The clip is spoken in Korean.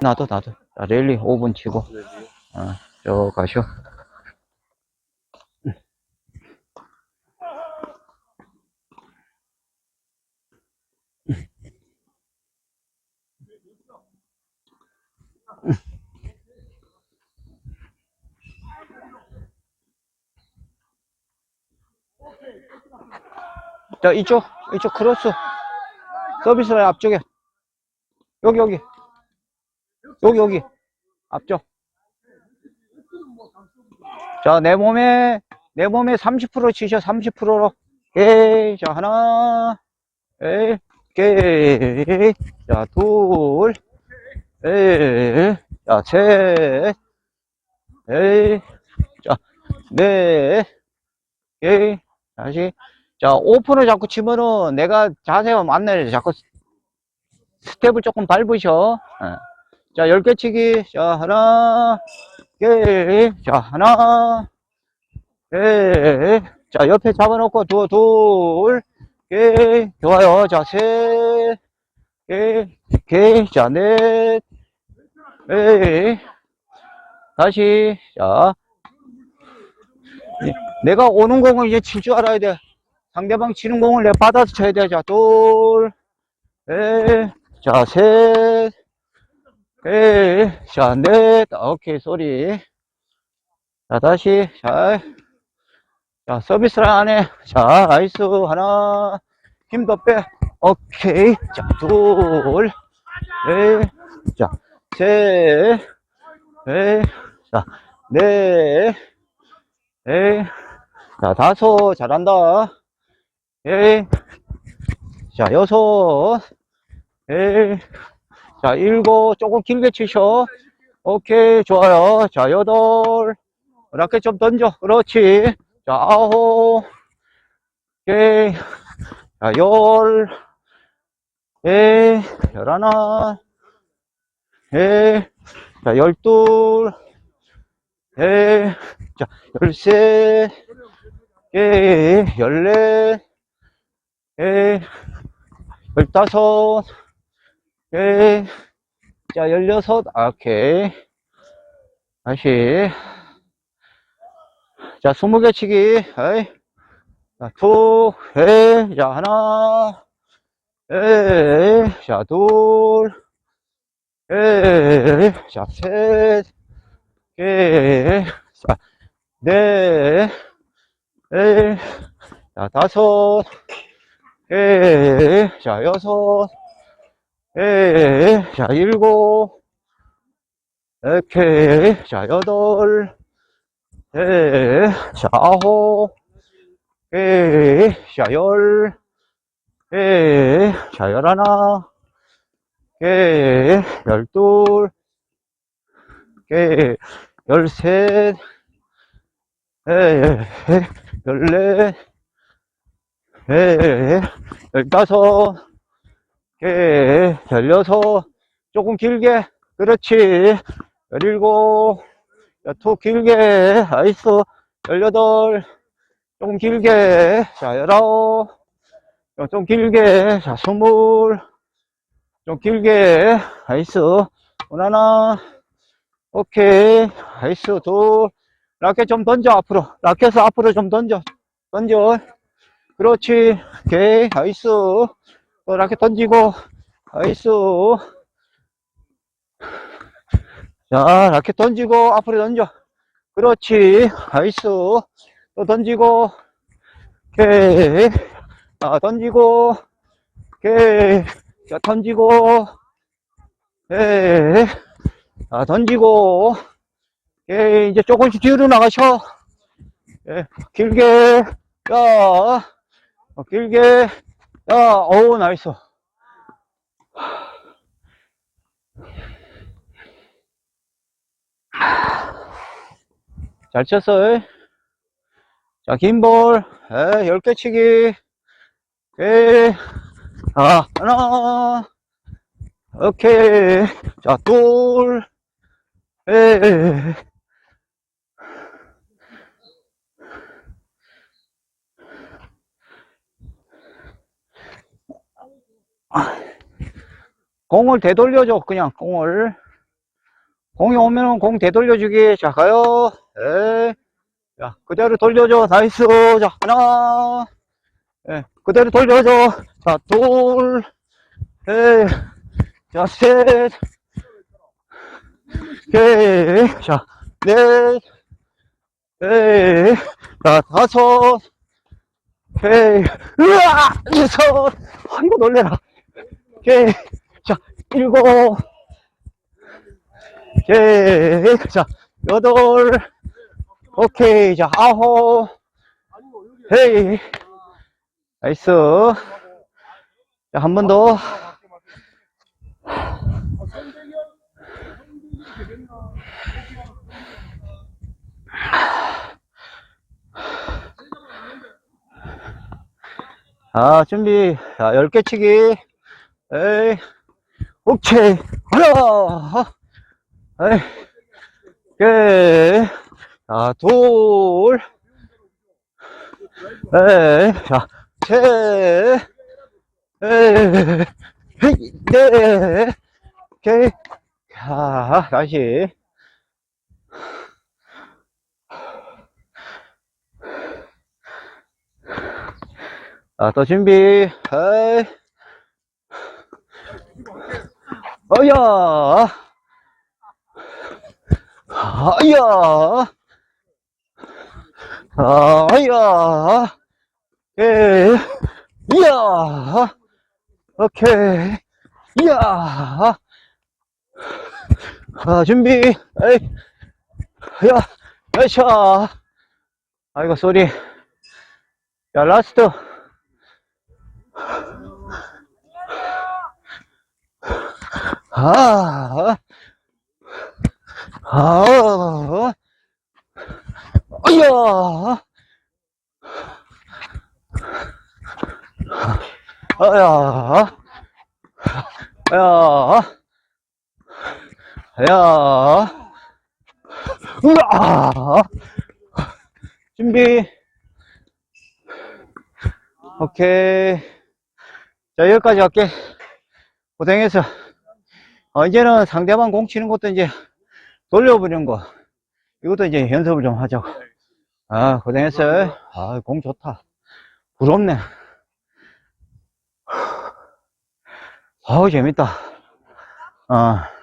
나도 나도. 자, 랠리 5분 치고. 어, 저 가쇼 자 이쪽 이쪽 크로스. 서비스 라인 앞쪽에. 여기 여기. 여기 여기. 앞쪽. 자 내 몸에 내 몸에 30% 치셔 30%로 오케이 자 하나. 에이 오케이. 자둘. 에이 자셋. 에이 자넷. 오케이. 다시 자 오픈을 자꾸 치면은 내가 자세가 맞네 자꾸 스텝을 조금 밟으셔 예. 자, 10개 치기. 자, 하나, 개. 자, 하나, 개. 자, 옆에 잡아놓고, 두, 둘, 개. 좋아요. 자, 셋, 개, 개. 자, 넷, 개. 다시, 자. 이- 내가 오는 공을 이제 칠 줄 알아야 돼. 상대방 치는 공을 내가 받아서 쳐야 돼. 자, 둘, 넷, 자, 셋, 에이, 자, 넷, 오케이, 쏘리. 자, 다시, 자, 자, 서비스 안에, 자, 나이스, 하나, 힘더 빼, 오케이, 자, 둘, 에이, 자, 셋, 에이, 자, 넷, 에이, 자, 다섯, 잘한다, 에이, 자, 여섯, 에이, 자, 일곱, 조금 길게 치셔. 오케이, 좋아요. 자, 여덟. 라켓 좀 던져. 그렇지. 자, 아홉. 오케이. 자, 열. 에, 열하나. 에, 자, 열둘. 에, 자, 열셋. 에, 열넷. 에, 열다섯. 오케이. 자, 16. 아, 오케이. 다시. 자, 20개 치기. 에이. 자, 투. 에이. 자, 하나. 에이. 자, 둘. 에이. 자, 셋. 에이. 자, 넷. 에이. 자, 다섯. 에이. 자, 여섯. 에, 자, 일곱, 오케이, 자, 여덟, 에, 자, 아홉, 에, 자, 열, 에, 자, 열하나, 에, 열둘, 에, 열셋, 에, 열넷, 에, 열다섯, 개, 열여섯, 조금 길게, 그렇지, 열일곱, 자, 투 길게, 나이스, 열여덟, 조금 길게, 자, 열아홉, 어, 좀 길게, 자, 스물, 좀 길게, 나이스, 하나, 오케이, 나이스, 둘, 라켓 좀 던져, 앞으로, 라켓을 앞으로 좀 던져, 던져, 그렇지, 오케이, 나이스, 또 라켓 던지고. 나이스. 자 라켓 던지고 앞으로 던져. 그렇지. 나이스. 또 던지고. 오케이. 자 던지고. 오케이. 자 던지고. 오케이. 자 던지고. 오케이. 이제 조금씩 뒤로 나가셔. 예, 길게. 야 어, 길게 야, 어우, 나이스. 잘 쳤어. 자, 긴 볼. 에, 10개 치기. 오케이. 자, 하나. 오케이. 자, 둘. 에. 공을 되돌려줘, 그냥, 공을. 공이 오면 공 되돌려주기. 자, 가요. 에 자, 그대로 돌려줘. 나이스. 자, 하나. 예, 그대로 돌려줘. 자, 둘. 에 자, 셋. 오케이. 자, 넷. 에 자, 다섯. 오케이. 으아! 여섯. 아이고, 놀래라. 오케이. 자, 일곱. 오케이. 자, 여덟. 오케이. 자, 아홉. 헤이. 나이스. 자, 한 번 더. 자, 준비. 자, 10개 치기. 에이. 오케이. 하나. 에이. 오케이. 자, 둘. 에이. 자, 셋. 에이. 헤이. 넷. 오케이. 자, 다시. 자, 또 준비. 에이. 어야. 아야. 아야. 예. 이야. 오케이. 이야. 아, 준비. 에이. 야. 여샤. 아이고, 쏘리. 야, 라스트. 아, 아, 아야, 아야, 아야, 아야, 으아, 준비, 오케이, 자 여기까지 할게. 고생했어. 어, 이제는 상대방 공 치는 것도 이제 돌려보는 거. 이것도 이제 연습을 좀 하자고. 아, 고생했어요. 아, 공 좋다. 부럽네. 아우, 재밌다. 어.